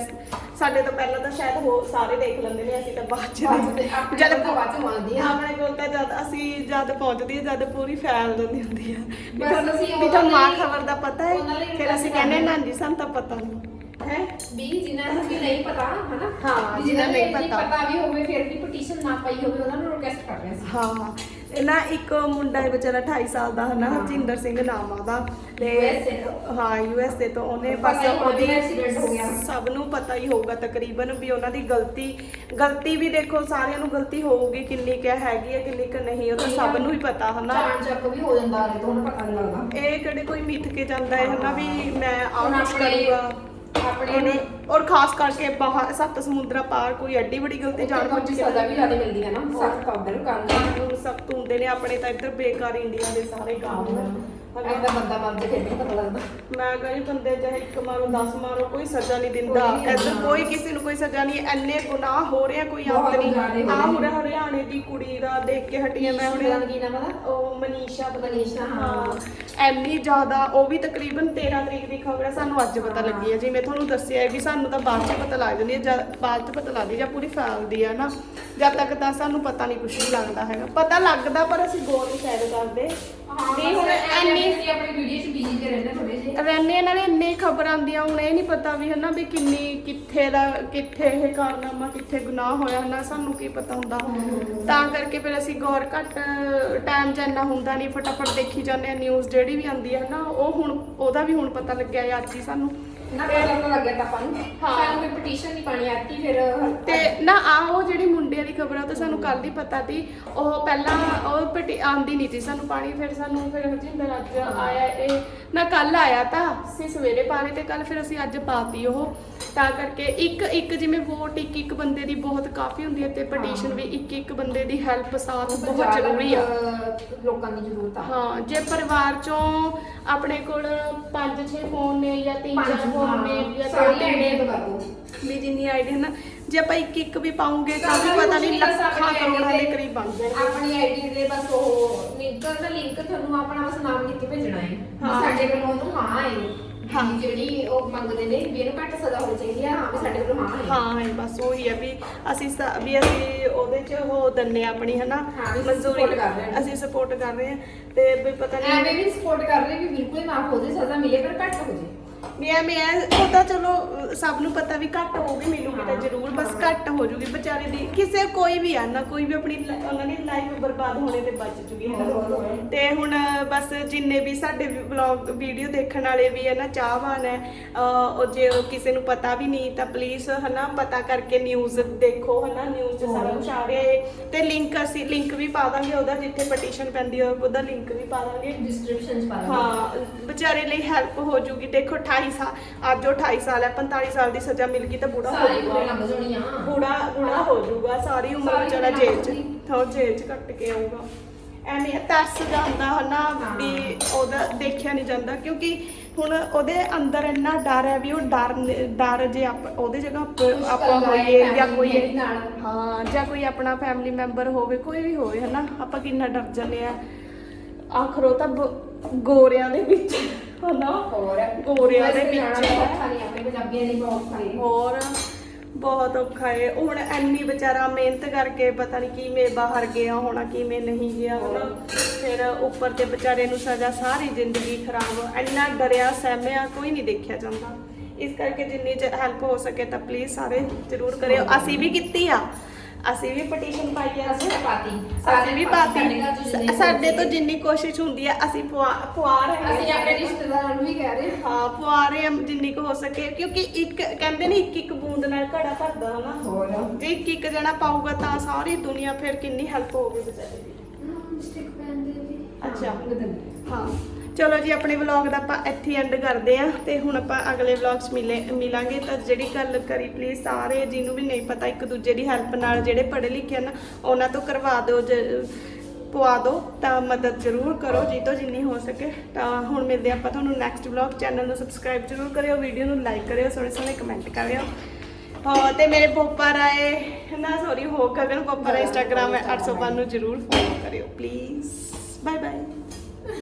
ਸਾਡੇ ਤੋਂ ਪਹਿਲਾਂ ਤਾਂ ਸ਼ਾਇਦ ਹੋ ਸਾਰੇ ਦੇਖ ਲੈਂਦੇ ਨੇ ਅਸੀਂ ਤਾਂ ਬਾਅਦ ਚ ਆਪਣੇ ਜਦ ਬਾਅਦ ਚ ਆਉਂਦੀ ਆ। ਆਪਣੇ ਕੋਲ ਤਾਂ ਜਦ ਅਸੀਂ ਜਦ ਪਹੁੰਚਦੀ ਹੈ ਜਦ ਪੂਰੀ ਫੈਲ ਜਾਂਦੀ ਹੁੰਦੀ ਆ ਵੀ ਬਸ ਤੁਹਾਨੂੰ ਵੀ ਤੁਹਾਨੂੰ ਲਈ- ਖਬਰ ਦਾ ਪਤਾ ਹੈ ਫਿਰ ਅਸੀਂ ਕਹਿੰਦੇ ਨਾ ਜੀ ਸਾਨੂੰ ਤਾਂ ਪਤਾ ਨਹੀਂ। ਹੈ? ਵੀ ਜਿਨ੍ਹਾਂ ਨੂੰ ਵੀ ਨਹੀਂ ਪਤਾ ਹਨਾ? ਹਾਂ, ਵੀ ਜਿਨ੍ਹਾਂ ਨੂੰ ਨਹੀਂ ਪਤਾ। ਪਤਾ ਵੀ ਹੋਵੇ ਫਿਰ ਵੀ ਪਟੀਸ਼ਨ ਨਾ ਪਾਈ ਹੋਵੇ ਉਹਨਾਂ ਨੂੰ ਰਿਕੁਐਸਟ ਕਰ ਰਹੇ ਸੀ। ਹਾਂ ਇਹ ਨਾ ਇੱਕ ਮੁੰਡਾ ਹੈ ਵਿਚਾਰਾ 28 ਸਾਲ ਦਾ ਹਨਾ? ਹਾਂ। ਹਰਜਿੰਦਰ ਸਿੰਘ ਨਾਮ ਆ ਉਹਦਾ। ਤੇ USA। ਹਾਂ ਯੂਐਸਏ ਤੋਂ। ਉਹਨੇ ਪਤਾ ਬਸ ਹੀ ਹੋਣਾ ਉਹਦੀ ਵੀ accident ਹੋ ਗਿਆ। ਸਭ ਨੂੰ ਪਤਾ ਹੀ ਹੋਊਗਾ ਤਕਰੀਬਨ ਵੀ ਉਹਨਾਂ ਦੀ ਗਲਤੀ। ਗਲਤੀ ਵੀ ਦੇਖੋ ਸਾਰਿਆਂ ਨੂੰ ਗਲਤੀ ਹੋਊਗੀ ਕਿੰਨੀ ਕੁ ਹੈਗੀ ਹੈ ਕਿੰਨੀ ਕੁ ਨਹੀਂ ਉਹ ਤਾਂ ਸਭ ਨੂੰ ਹੀ ਪਤਾ ਹਨਾ? ਚੱਕ ਵੀ ਹੋ ਜਾਂਦਾ ਹੈ ਤੁਹਾਨੂੰ ਪਤਾ ਨਹੀਂ ਲੱਗਦਾ। ਇਹ ਕਿਹੜੇ ਕੋਈ ਮਿੱਥ ਕੇ ਜਾਂਦਾ ਹੈ ਹਨਾ? ਵੀ ਮੈਂ ਆਹ ਹੁਣ ਕੁਛ ਆਪਣੇ- ਕਰੂੰਗਾ। ਆਪਣੇ ਉਹਨੇ ਔਰ ਖਾਸ ਕਰਕੇ ਬਾਹਰ ਸੱਤ ਸਮੁੰਦਰਾਂ ਪਾਰ ਕੋਈ ਐਡੀ ਵੱਡੀ ਗਲਤੀ ਜਾਣ ਬੁੱਝ ਕੇ ਸਜ਼ਾ ਵੀ ਜ਼ਿਆਦਾ ਮਿਲਦੀ ਹੈ ਨਾ ਸਖਤ ਕਰਨ ਹੁੰਦੇ ਨੇ ਆਪਣੇ ਤਾਂ ਇੱਧਰ ਬੇਕਾਰ ਇੰਡੀਆ ਦੇ ਸਾਰੇ ਕਾਨੂੰਨ ਐਂਦਾ ਬੰਦਾ ਮਰ ਜੇ ਫਿਰ ਵੀ ਪਤਾ ਲੱਗਦਾ। ਮੈਂ ਕਹੀ ਬੰਦੇ ਚਾਹੇ ਇੱਕ ਮਾਰੋ 10 ਮਾਰੋ ਕੋਈ ਸਜ਼ਾ ਨਹੀਂ ਦਿੰਦਾ। ਕੋਈ ਨਹੀਂ ਇੱਧਰ ਦਿੰਦਾ। ਕੋਈ ਕਿਸੇ ਨੂੰ ਕੋਈ ਸਜ਼ਾ ਨਹੀਂ ਐਨੇ ਗੁਨਾਹ ਹੋ ਰਹੇ ਆ ਕੋਈ ਬਹੁਤ ਅੰਤ ਨਹੀਂ। ਜ਼ਿਆਦੇ ਹੋ ਆ ਰਹੇ ਹੁਣੇ ਹਰਿਆਣੇ ਦੀ ਕੁੜੀ ਦਾ ਦੇਖ ਕੇ ਹਟੀ ਆ ਮੈਂ ਹੁਣੇ। ਹੁਣੇ ਕੀ ਨਾਮ ਉਹਦਾ? ਉਹ ਮਨੀਸ਼ਾ ਪਤਾ ਨੀ। ਮਨੀਸ਼ਾ, ਹਾਂ। ਐਨੀ ਜ਼ਿਆਦਾ ਉਹ ਵੀ ਤਕਰੀਬਨ 13 ਤਰੀਕ ਦੀ ਖਬਰ ਹੈ ਸਾਨੂੰ ਅੱਜ ਪਤਾ ਲੱਗੀ ਹੈ ਜਿਵੇਂ ਤੁਹਾਨੂੰ ਦੱਸਿਆ ਹੈ ਵੀ ਸਾਨੂੰ ਤਾਂ ਬਾਅਦ ਚ ਪਤਾ ਲੱਗ ਜਾਂਦੀ ਹੈ ਜਦ ਬਾਅਦ ਚ ਪਤਾ ਲੱਗਦੀ ਜਾਂ ਪੂਰੀ ਫੈਲਦੀ ਹੈ ਨਾ ਜਦ ਤੱਕ ਤਾਂ ਸਾਨੂੰ ਪਤਾ ਨਹੀਂ ਕੁਝ ਵੀ ਲੱਗਦਾ ਹੈਗਾ। ਪਤਾ ਲੱਗਦਾ ਪਰ ਅਸੀਂ ਗੌਰ ਨਹੀਂ ਸ਼ਾਇਦ ਕਰਦੇ। ਵੀ ਹੁਣ ਐਨੀ ਅਸੀਂ ਆਪਣੀ ਵੀਡੀਓ 'ਚ ਬਿਜ਼ੀ ਤੇ ਰਹਿੰਦੇ ਥੋੜੇ ਜਿਹੇ। ਰਹਿੰਦੇ ਨਾਲੇ ਇੰਨੇ ਖਬਰ ਆਉਂਦੀਆਂ ਹੁਣ ਇਹ ਨਹੀਂ ਪਤਾ ਵੀ ਹਨਾ ਵੀ ਕਿੰਨੀ ਕਿੱਥੇ ਦਾ ਕਿੱਥੇ ਇਹ ਕਾਰਨਾਮਾ ਕਿੱਥੇ ਗੁਨਾਹ ਹੋਇਆ ਹਨਾ ਸਾਨੂੰ ਕੀ ਪਤਾ ਹੁੰਦਾ। ਤਾਂ ਕਰਕੇ ਫਿਰ ਅਸੀਂ ਗੌਰ ਘੱਟ ਟਾਈਮ ਇੰਨਾ ਹੁੰਦਾ ਨਹੀਂ ਫਟਾਫਟ ਦੇਖੀ ਜਾਂਦੇ ਆ ਨਿਊਜ਼ ਜਿਹੜੀ ਵੀ ਆਉਂਦੀ ਹੈ ਨਾ ਉਹ ਹੁਣ ਉਹਦਾ ਵੀ ਹੁਣ ਪਤਾ ਲੱਗਿਆ ਅੱਜ ਹੀ ਸਾਨੂੰ। ਨਾ ਪਤਾ ਤਾਂ ਲੱਗਿਆ ਤਾਂ ਆਪਾਂ ਨੂੰ। ਹਾਂ। ਸਾਨੂੰ ਕੋਈ ਪਟੀਸ਼ਨ ਨਹੀਂ ਪਾਣੀ ਆਤੀ ਫਿਰ ਤੇ ਨਾ ਆ ਉਹ ਜਿਹੜੀ ਮੁੰਡੇ ਵਾਲੀ ਖਬਰ ਆ ਉਹ ਤਾਂ ਸਾਨੂੰ ਕੱਲ ਹੀ ਪਤਾ ਸੀ। ਉਹ ਪਹਿਲਾਂ ਉਹ ਪਟੀ ਆਂਦੀ ਨਹੀਂ ਸੀ ਸਾਨੂੰ ਪਾਣੀ ਫਿਰ ਸਾਨੂੰ ਫਿਰ ਹਰਜਿੰਦਰ ਅੱਜ ਆਇਆ ਇਹ। ਨਾ ਕੱਲ ਆਇਆ ਤਾਂ ਅਸੀਂ ਸਵੇਰੇ ਪਾਣੀ ਤੇ ਕੱਲ ਫਿਰ ਅਸੀਂ ਅੱਜ ਪਾਤੀ ਉਹ। ਤਾਂ ਕਰਕੇ ਇੱਕ ਇੱਕ ਜਿਵੇਂ ਵੋਟ ਇੱਕ ਇੱਕ ਬੰਦੇ ਦੀ ਬਹੁਤ ਕਾਫੀ ਹੁੰਦੀ ਹੈ ਤੇ ਪਟੀਸ਼ਨ ਵੀ ਇੱਕ ਇੱਕ ਬੰਦੇ ਦੀ ਹੈਲਪ ਸਾਥ ਬਹੁਤ ਜ਼ਰੂਰੀ ਆ। ਅਹ, ਲੋਕਾਂ ਦੀ ਜ਼ਰੂਰਤ ਆ। ਹਾਂ ਜੇ ਪਰਿਵਾਰ ਚੋਂ ਆਪਣੇ ਕੋਲ 5-6 ਫੋਨ ਨੇ ਜਾਂ 3-4 ਫੋਨ ਨੇ ਜਾਂ ਸਾਰੀ ਦੋ ਤਿੰਨ ਆਈਡੀ ਨੇ ਕਰ ਵੀ ਜਿੰਨੀ ਆਈਡੀ ਨਾ ਜੇ ਆਪਾਂ ਇੱਕ ਇੱਕ ਵੀ ਪਾਉਂਗੇ ਤਾਂ ਵੀ ਪਤਾ ਨਹੀਂ ਲੱਖਾਂ ਕਰੋੜਾਂ ਦੇ ਕਰੀਬ ਬਣ ਜਾਣਗੇ ਆਪਣੀ ਆਈਡੀ ਦੇ ਬਸ ਉਹ ਲਿੰਕ ਦਾ ਲਿੰਕ ਤੁਹਾਨੂੰ ਆਪਣਾ ਬਸ ਨਾਮ ਲਿਖ ਕੇ ਭੇਜਣਾ ਹੈ। ਸਾਡੇ ਵੱਲੋਂ ਉਹਨੂੰ ਹਾਂ ਹੈ ਹਾਂ। ਹਾਂ ਜਿਹੜੀ ਉਹ ਮੰਗਦੇ ਨੇ ਵੀ ਇਹਨੂੰ ਘੱਟ ਸਜ਼ਾ ਹੋਣੀ ਚਾਹੀਦੀ ਆ ਹਾਂ ਵੀ ਸਾਡੇ ਵੱਲੋਂ ਹਾਂ ਹੈ ਹਾਂ ਇਹ ਬਸ ਉਹੀ ਹੈ ਵੀ ਅਸੀਂ ਸ- ਵੀ ਅਸੀਂ ਉਹਦੇ ਚ ਉਹ ਦੰਨੇ ਆਪਣੀ ਹਨਾ ਹਾਂ, ਵੀ ਮਨਜ਼ੂਰੀ support ਕਰ ਰਹੇ ਹਾਂ। ਅਸੀਂ ਸਪੋਰਟ ਕਰ ਰਹੇ ਹਾਂ ਤੇ ਵੀ ਪਤਾ ਨਹੀਂ ਐਵੇਂ ਵੀ ਸਪੋਰਟ ਕਰ ਰਹੇ ਵੀ ਬਿਲਕੁਲ ਨਾ ਹੋ ਜੇ ਸਜ਼ਾ ਮਿਲੇ ਪਰ ਘੱਟ ਹੋ ਜੇ ਵੀ ਐਵੇਂ ਐ ਉਹ ਤਾਂ ਚਲੋ ਸਭ ਨੂੰ ਪਤਾ ਵੀ ਘੱਟ ਹੋਊਗੀ ਮਿਲੂਗੀ ਤਾਂ ਜ਼ਰੂਰ ਬਸ ਘੱਟ ਹੋ ਜੂਗੀ ਵਿਚਾਰੇ ਦੀ। ਕਿਸੇ ਕੋਈ ਵੀ ਆ ਨਾ ਕੋਈ ਵੀ ਆਪਣੀ ਲ- ਉਹਨਾਂ ਦੀ ਲਾਈਫ ਬਰਬਾਦ ਹੋਣੇ ਤੇ ਬਚ ਜੂਗੀ ਹੈ। ਨਾ ਤੇ ਹੁਣ ਬਸ ਜਿੰਨੇ ਵੀ ਸਾਡੇ ਵਲੌਗ ਵੀਡੀਓ ਦੇਖਣ ਵਾਲੇ ਵੀ ਹੈ ਨਾ ਚਾਹਵਾਨ ਹੈ ਅਹ, ਉਹ ਜੇ ਕਿਸੇ ਨੂੰ ਪਤਾ ਵੀ ਨਹੀਂ ਤਾਂ ਪਲੀਜ਼ ਹਨਾ ਪਤਾ ਕਰਕੇ ਨਿਊਜ਼ ਦੇਖੋ ਹਨਾ ਨਿਊਜ਼ 'ਚ ਸਾਰਾ ਕੁਝ ਆ ਰਿਹਾ ਹੈ ਤੇ ਲਿੰਕ ਅਸੀਂ ਲਿੰਕ ਵੀ ਪਾ ਦਾਂਗੇ ਉਹਦਾ ਜਿੱਥੇ ਪਟੀਸ਼ਨ ਪੈਂਦੀ ਹੈ ਉਹਦਾ ਲਿੰਕ ਵੀ ਪਾ ਦਾਂਗੇ। ਡਿਸਕ੍ਰਿਪਸ਼ਨ ਚ ਪਾ। ਹਾਂ ਵਿਚਾਰੇ ਲਈ ਹੈਲਪ ਹੋ ਜੂਗੀ। ਦੇਖੋ 28 ਸਾਲ ਅੱਜ ਉਹ 28 ਸਾਲ ਹੈ 45 ਸਾਲ ਦੀ ਸਜ਼ਾ ਮਿਲ ਗਈ ਤਾਂ ਬੁੜਾ ਹੋ ਸਾਰੀ ਉਮਰ ਜਾਊਗਾ ਲੰਘ ਜਾਣੀ ਆ। ਬੁੜਾ ਬੁੜਾ ਹੋ ਜਾਊਗਾ ਸਾਰੀ ਉਮਰ ਸਾਰੀ ਵਿਚਾਰਾ ਜੇਲ੍ਹ 'ਚ ਥੋ ਜੇਲ੍ਹ 'ਚ ਕੱਟ ਕੇ ਆਊਗਾ। ਐਵੇਂ ਤਰਸ ਜਾਂਦਾ ਹਨਾ ਵੀ ਉਹਦਾ ਦੇਖਿਆ ਨਹੀਂ ਜਾਂਦਾ ਕਿਉਂਕਿ ਹੁਣ ਉਹਦੇ ਅੰਦਰ ਇੰਨਾ ਡਰ ਹੈ ਵੀ ਉਹ ਡਰ ਡਰ ਜੇ ਆਪ- ਉਹਦੇ ਜਗ੍ਹਾ ਆਪ- ਹੋਈਏ ਜਾਂ ਕੋਈ। ਹਾਂ ਜਾਂ ਕੋਈ ਆਪਣਾ ਫੈਮਿਲੀ ਮੈਂਬਰ ਹੋਵੇ ਕੋਈ ਵੀ ਹੋਵੇ ਹਨਾ ਆਪਾਂ ਕਿੰਨਾ ਡਰ ਜਾਂਦੇ ਆ। ਆਖਰੋ ਤਾਂ ਬ- ਗੋਰਿਆਂ ਦੇ ਵਿੱਚ। ਹਨਾ? ਹੋਰ ਗੋਰਿਆਂ ਦੇ ਵਿੱਚ ਜਾਣਾ ਹੈ। ਔਖਾ ਨਹੀਂ ਆਪਣੇ ਪੰਜਾਬੀਆਂ ਲਈ ਬਹੁਤ ਹੋਰ ਬਹੁਤ ਔਖਾ ਏ। ਹੁਣ ਐਨੀ ਵਿਚਾਰਾ ਮਿਹਨਤ ਕਰਕੇ ਪਤਾ ਨਹੀਂ ਕਿਵੇਂ ਬਾਹਰ ਗਿਆ ਹੋਣਾ ਕਿਵੇਂ ਨਹੀਂ ਗਿਆ ਹੋਣਾ। ਫਿਰ ਉੱਪਰ ਤੇ ਵਿਚਾਰੇ ਨੂੰ ਸਜ਼ਾ ਸਾਰੀ ਜ਼ਿੰਦਗੀ ਖਰਾਬ। ਐਨਾ ਡਰਿਆ ਸਹਿਮਿਆ ਕੋਈ ਨਹੀਂ ਦੇਖਿਆ ਜਾਂਦਾ। ਇਸ ਕਰਕੇ ਜਿੰਨੀ ਹੈਲਪ ਹੋ ਸਕੇ ਤਾਂ ਪਲੀਜ਼ ਸਾਰੇ ਜ਼ਰੂਰ ਕਰਿਓ। ਅਸੀਂ ਵੀ ਕੀਤੀ ਆ। ਅਸੀਂ ਵੀ ਪਟੀਸ਼ਨ ਪਾਈ ਆ। ਅਸੀਂ ਪਾਤੀ। ਅਸੀਂ ਵੀ ਪਾਤੀ। ਸਾਡੇ ਤੋਂ। ਜਿੰਨੀ ਕੋਸ਼ਿਸ਼ ਹੁੰਦੀ ਹੈ ਅਸੀਂ ਪੁਆ ਪੁਆ ਰਹੇ ਹਾਂ। ਅਸੀਂ ਆਪਣੇ ਰਿਸ਼ਤੇਦਾਰਾਂ ਨੂੰ ਵੀ ਕਹਿ ਰਹੇ ਹਾਂ। ਹਾਂ ਪੁਆਰੇ ਆ ਜਿੰਨੀ ਕੁ ਹੋ ਸਕੇ ਕਿਉਂਕਿ ਇੱਕ ਕਹਿੰਦੇ ਨੇ ਇੱਕ ਇੱਕ ਬੂੰਦ ਨਾਲ ਘੜਾ ਭਰਦਾ ਹਨਾ ਹੋਰ। ਜੇ ਇੱਕ ਇੱਕ ਜਣਾ ਪਾਊਗਾ ਤਾਂ ਸਾਰੀ ਦੁਨੀਆ ਫਿਰ ਕਿੰਨੀ ਹੈਲਪ ਹੋਊਗੀ ਵਿਚਾਰੇ ਦੀ। ਅੱਛਾ। ਹਾਂ। ਹਾਂ। ਚਲੋ ਜੀ, ਆਪਣੇ ਵਲੌਗ ਦਾ ਆਪਾਂ ਇੱਥੇ ਐਂਡ ਕਰਦੇ ਆ ਤੇ ਹੁਣ ਆਪਾਂ ਅਗਲੇ ਵਲੌਗਸ ਮਿਲੇ, ਮਿਲਾਂਗੇ। ਤਾਂ ਜਿਹੜੀ ਗੱਲ ਕਰੀ ਪਲੀਜ਼ ਸਾਰੇ ਜਿਹਨੂੰ ਵੀ ਨਹੀਂ ਪਤਾ, ਇੱਕ ਦੂਜੇ ਦੀ ਹੈਲਪ ਨਾਲ ਜਿਹੜੇ ਪੜ੍ਹੇ ਲਿਖੇ ਹਨ ਉਹਨਾਂ ਤੋਂ ਕਰਵਾ ਦਿਓ ਜ- ਪਵਾ ਦਿਓ, ਤਾਂ ਮਦਦ ਜ਼ਰੂਰ ਕਰੋ ਜੀ ਤੋਂ ਜਿੰਨੀ ਹੋ ਸਕੇ। ਤਾਂ ਹੁਣ ਮਿਲਦੇ ਆਪਾਂ ਤੁਹਾਨੂੰ ਨੈਕਸਟ ਵਲੌਗ ਚੈਨਲ ਨੂੰ। ਸਬਸਕ੍ਰਾਈਬ ਜ਼ਰੂਰ ਕਰਿਓ ਵੀਡੀਓ ਨੂੰ ਲਾਈਕ ਕਰਿਓ, ਸੋਹਣੇ ਸੋਹਣੇ ਕਮੈਂਟ ਕਰਿਓ। ਹਾਂ ਤੇ ਮੇਰੇ ਪੋਪਾ ਰਾਏ, ਨਾ ਸੌਰੀ ਹੋ ਗਗਨ ਪੋਪਾ ਰਾਏ ਇੰਸਟਾਗ੍ਰam ਹੈ 805 ਨੂੰ ਜ਼ਰੂਰ ਫੋਲੋ ਕਰਿਓ ਪਲੀਜ਼ ਬਾਏ ਬਾਏ